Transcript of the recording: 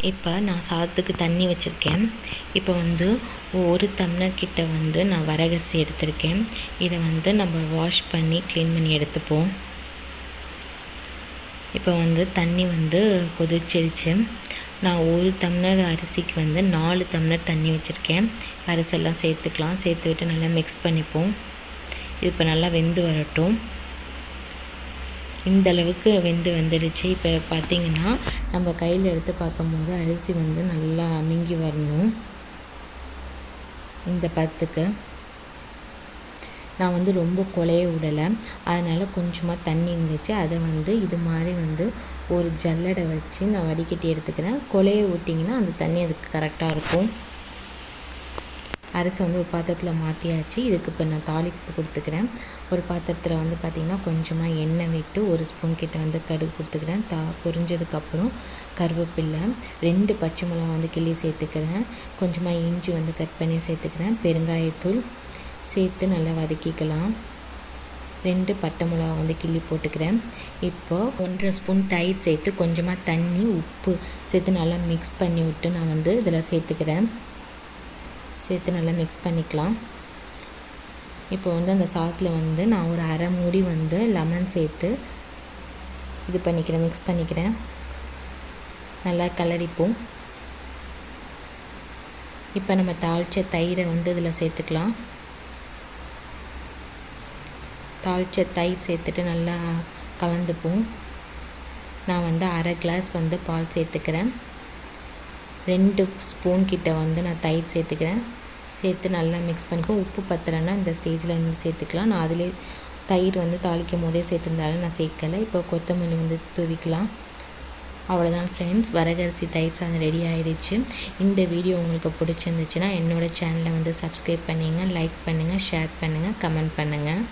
இப்போ நான் சாதத்துக்கு தண்ணி வச்சுருக்கேன். இப்போ வந்து ஒரு டம்ளர் கிட்ட வந்து நான் வரகரிசி எடுத்திருக்கேன். இதை வந்து நம்ம வாஷ் பண்ணி க்ளீன் பண்ணி எடுத்துப்போம். இப்போ வந்து தண்ணி வந்து கொதிச்சிருச்சு. நான் ஒரு டம்ளர் அரிசிக்கு வந்து நாலு டம்ளர் தண்ணி வச்சுருக்கேன். அரிசெல்லாம் சேர்த்துக்கலாம். சேர்த்து விட்டு நல்லா மிக்ஸ் பண்ணிப்போம். இது இப்போ நல்லா வெந்து வரட்டும். இந்த அளவுக்கு வெந்து வந்துடுச்சு. இப்போ பார்த்திங்கன்னா நம்ம கையில் எடுத்து பார்க்கும்போது அரிசி வந்து நல்லா அமுங்கி வரணும். இந்த பத்துக்கு. நான் வந்து ரொம்ப குழைய விடலை. அதனால் கொஞ்சமாக தண்ணி இருந்துச்சு. அதை வந்து இது மாதிரி வந்து ஒரு ஜல்லடை வச்சு நான் வடிகட்டி எடுத்துக்கிறேன். கொலையை விட்டிங்கன்னா அந்த தண்ணி அதுக்கு கரெக்டாக இருக்கும். அரிசி வந்து ஒரு பாத்திரத்தில் மாற்றியாச்சு இதுக்கு இப்போ நான் தாளிப்பு கொடுத்துக்கிறேன். ஒரு பாத்திரத்தில் வந்து பார்த்திங்கன்னா கொஞ்சமாக எண்ணெய் விட்டு ஒரு ஸ்பூன் கிட்ட வந்து கடுகு கொடுத்துக்கிறேன். தா பொரிஞ்சதுக்கப்புறம் கருவேப்பில்லை ரெண்டு பச்சை மிளகா வந்து கிள்ளி சேர்த்துக்கிறேன். கொஞ்சமாக இஞ்சி வந்து கட் பண்ணி சேர்த்துக்கிறேன். பெருங்காயத்தூள் சேர்த்து நல்லா வதக்கிக்கலாம். ரெண்டு பட்டை மிளகா வந்து கிள்ளி போட்டுக்கிறேன். இப்போது ஒன்றரை ஸ்பூன் தயிர் சேர்த்து கொஞ்சமாக தண்ணி உப்பு சேர்த்து நல்லா மிக்ஸ் பண்ணி விட்டு நான் வந்து இதில் சேர்த்துக்கிறேன். சேர்த்து நல்லா மிக்ஸ் பண்ணிக்கலாம். இப்போ வந்து அந்த சாத்தில் வந்து நான் ஒரு அரை மூடி வந்து லெமன் சேர்த்து இது பண்ணிக்கிறேன் மிக்ஸ் பண்ணிக்கிறேன். நல்லா கலரிப்போம் இப்போ நம்ம தாளித்த தயிரை வந்து இதில் சேர்த்துக்கலாம். தாளித்த தயிர் சேர்த்துட்டு நல்லா கலந்துப்போம். நான் வந்து அரை கிளாஸ் வந்து பால் சேர்த்துக்கிறேன். ரெண்டு ஸ்பூன் கிட்ட வந்து நான் தயிர் சேர்த்துக்கிறேன். சேர்த்து நல்லா மிக்ஸ் பண்ணிப்போம் உப்பு பத்தலைன்னா இந்த ஸ்டேஜில் நீங்கள் சேர்த்துக்கலாம். நான் அதிலே தயிர் வந்து தாளிக்கும் போதே சேர்த்துருந்தாலும் நான் சேர்க்கலை. இப்போ கொத்தமல்லி வந்து தூவிக்கலாம். அவ்வளோதான் ஃப்ரெண்ட்ஸ் வரகரிசி தயிர் சாதம் ரெடி ஆகிடுச்சு இந்த வீடியோ உங்களுக்கு பிடிச்சிருந்துச்சுன்னா என்னோடய சேனலை வந்து சப்ஸ்கிரைப் பண்ணிங்க லைக் பண்ணுங்கள் ஷேர் பண்ணுங்கள் கமெண்ட் பண்ணுங்கள்